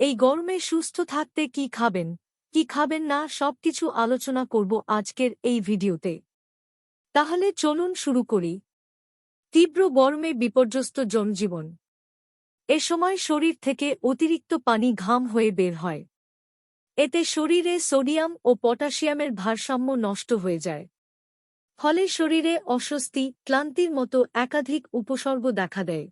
এই গরমে সুস্থ থাকতে কি খাবেন? কি খাবেন না? সবকিছু আলোচনা করব আজকের এই ভিডিওতে। তাহলে চলুন শুরু করি। তীব্র গরমে বিপর্যস্ত জনজীবন। এ সময় শরীর থেকে অতিরিক্ত পানি ঘাম হয়ে বের হয়। এতে শরীরে সোডিয়াম ও পটাশিয়ামের ভারসাম্য নষ্ট হয়ে যায়। ফলে শরীরে অস্বস্তি, ক্লান্তির মতো একাধিক উপসর্গ দেখা দেয়।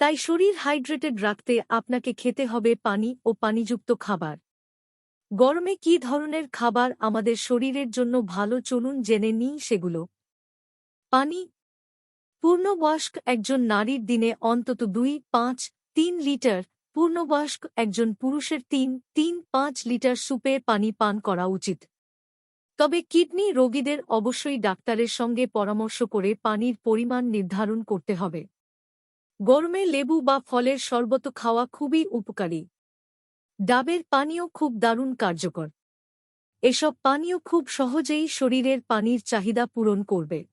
তাই শরীর হাইড্রেটেড রাখতে আপনাকে খেতে হবে পানি ও পানিযুক্ত খাবার। গরমে কি ধরনের খাবার আমাদের শরীরের জন্য ভালো চলুন জেনে নিই সেগুলো। পানি। পূর্ণবয়স্ক একজন নারীর দিনে অন্তত দুই, পাঁচ, তিন লিটার, পূর্ণবয়স্ক একজন পুরুষের তিন তিন, পাঁচ লিটার সুপে পানি পান করা উচিত। তবে কিডনি রোগীদের অবশ্যই ডাক্তারের সঙ্গে পরামর্শ করে পানির পরিমাণ নির্ধারণ করতে হবে। গরমে লেবু বা ফলের শরবত খাওয়া খুবই উপকারী। ডাবের পানীয় খুব দারুণ কার্যকর। এসব পানীয় খুব সহজেই শরীরের পানির চাহিদা পূরণ করবে।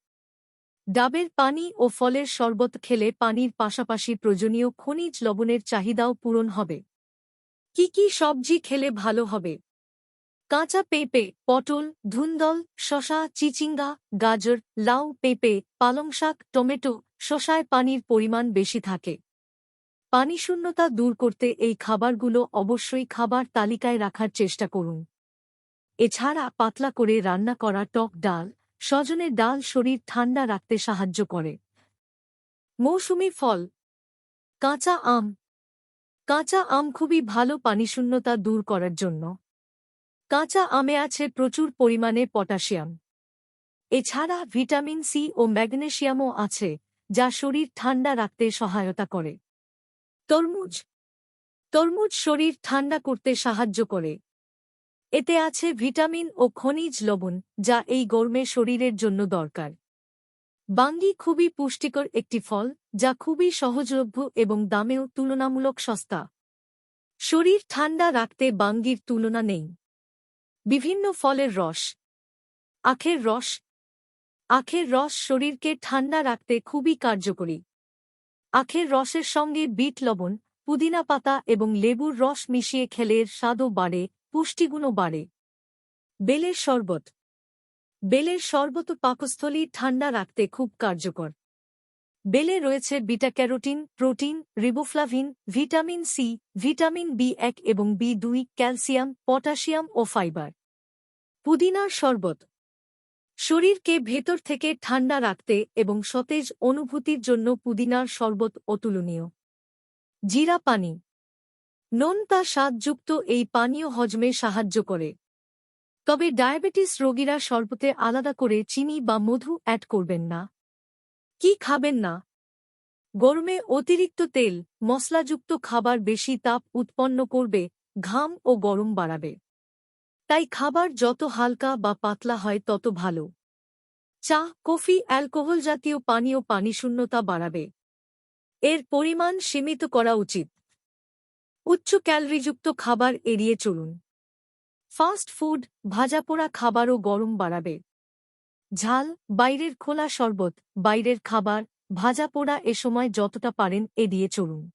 ডাবের পানি ও ফলের শরবত খেলে পানির পাশাপাশি প্রয়োজনীয় খনিজ লবণের চাহিদাও পূরণ হবে। কি কি সবজি খেলে ভালো হবে? কাঁচা পেঁপে, পটল, ধুন্দল শশা চিচিঙ্গা, গাজর, লাউ, পেঁপে পালং শাক টমেটো শশায় পানির পরিমাণ বেশি থাকে। পানিশূন্যতা দূর করতে এই খাবারগুলো অবশ্যই খাবার তালিকায় রাখার চেষ্টা করুন। এছাড়া পাতলা করে রান্না করা টক ডাল, সজনের ডাল শরীর ঠান্ডা রাখতে সাহায্য করে। মৌসুমি ফল, কাঁচা আম কাঁচা আম খুবই ভালো পানিশূন্যতা দূর করার জন্য। কাঁচা আমে আছে প্রচুর পরিমাণে পটাশিয়াম। এছাড়া ভিটামিন সি ও ম্যাগনেশিয়ামও আছে। যা শরীর ঠান্ডা রাখতে সহায়তা করে। তরমুজ। তরমুজ শরীর ঠান্ডা করতে সাহায্য করে। এতে আছে ভিটামিন ও খনিজ লবণ, যা এই গরমে শরীরের জন্য দরকার। বাঙ্গি খুবই পুষ্টিকর একটি ফল, যা খুবই সহজলভ্য এবং দামেও তুলনামূলক সস্তা। শরীর ঠান্ডা রাখতে বাঙ্গির তুলনা নেই। বিভিন্ন ফলের রস। আখের রস আখের রস শরীরকে ঠান্ডা রাখতে খুবই কার্যকরী। আখের রসের সঙ্গে বিট লবণ, পুদিনা পাতা এবং লেবুর রস মিশিয়ে খেলে স্বাদও বাড়ে, পুষ্টিগুণও বাড়ে। বেলের শরবত। বেলের শরবত পাকস্থলী ঠান্ডা রাখতে খুব কার্যকর। বেলে রয়েছে beta carotene, protein, riboflavin, vitamin C, vitamin B এক এবং বি দুই, ক্যালসিয়াম, পটাশিয়াম ও ফাইবার। পুদিনার শরবত। শরীরকে ভেতর থেকে ঠান্ডা রাখতে এবং সতেজ অনুভূতির জন্য পুদিনার শরবত অতুলনীয়। জিরা পানি। নোনতা স্বাদযুক্ত এই পানীয় হজমে সাহায্য করে। তবে ডায়াবেটিস রোগীরা শরবতে আলাদা করে চিনি বা মধু অ্যাড করবেন না। কি খাবেন না? গরমে অতিরিক্ত তেল, মশলাযুক্ত খাবার বেশি তাপ উৎপন্ন করবে, ঘাম ও গরম বাড়াবে। তাই খাবার যত হালকা বা পাতলা হয় তত ভালো। চা, কফি, অ্যালকোহল জাতীয় পানীয় পানিশূন্যতা বাড়াবে। এর পরিমাণ সীমিত করা উচিত। উচ্চ ক্যালরিযুক্ত খাবার এড়িয়ে চলুন। ফাস্ট ফুড ভাজাপোড়া খাবারও গরম বাড়াবে। ঝাল, বাইরের খোলা শরবত, বাইরের খাবার, ভাজা পোড়া এ সময় যতটা পারেন এড়িয়ে চলুন।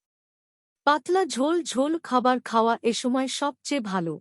পাতলা ঝোল ঝোল খাবার খাওয়া এ সময় সবচেয়ে ভালো।